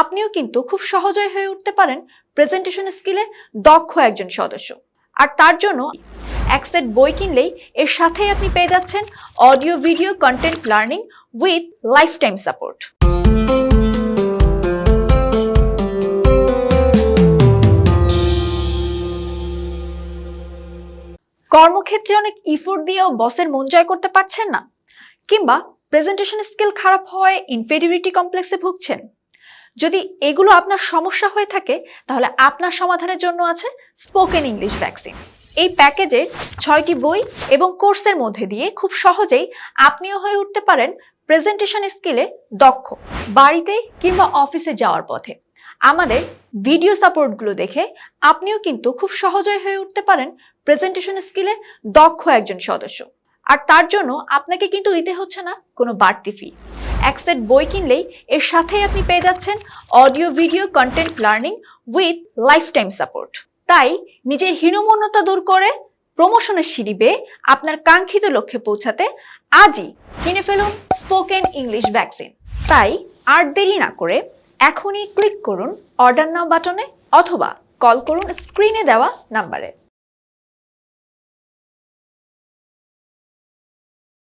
আপনিও কিন্তু খুব সহজেই হয়ে উঠতে পারেন প্রেজেন্টেশন স্কিলে দক্ষ একজন সদস্য। আর তার জন্য এক সেট বই কিনলেই এর সাথেই আপনি পেয়ে যাচ্ছেন audio video content learning with lifetime support কর্মক্ষেত্রে অনেক ইফোর্ট দিয়েও বসের মন জয় করতে পারছেন না। কিংবা প্রেজেন্টেশন স্কিল খারাপ হওয়ায় ইনফেরিয়রিটি কমপ্লেক্সে ভুগছেন। যদি এগুলো আপনার সমস্যা হয়ে থাকে, তাহলে আপনার সমাধানের জন্য আছে স্পোকেন ইংলিশ ভ্যাকসিন এই প্যাকেজে ছয়টি বই এবং কোর্সের মধ্যে দিয়ে খুব সহজেই আপনিও হয়ে উঠতে পারেন প্রেজেন্টেশন স্কিলে দক্ষ, বাড়িতে কিংবা অফিসে যাওয়ার পথে। আমাদের ভিডিও সাপোর্টগুলো দেখে আপনিও কিন্তু খুব সহজেই হয়ে উঠতে পারেন প্রেজেন্টেশন স্কিলে দক্ষ একজন সদস্য। আর তার জন্য আপনাকে কিন্তু দিতে হচ্ছে না কোনো বাড়তি ফি এক সেট বই কিনলেই এর সাথেই আপনি পেয়ে যাচ্ছেন audio video content learning with lifetime support তাই নিজের হীনমন্যতা দূর করে প্রমোশনের সিঁড়ি বেয়ে আপনার কাঙ্ক্ষিত লক্ষ্যে পৌঁছাতে আজই কিনে ফেলুন স্পোকেন ইংলিশ ভ্যাকসিন তাই আর দেরি না করে এখনই ক্লিক করুন অর্ডার নাও বাটনে অথবা কল করুন স্ক্রিনে দেওয়া নাম্বারে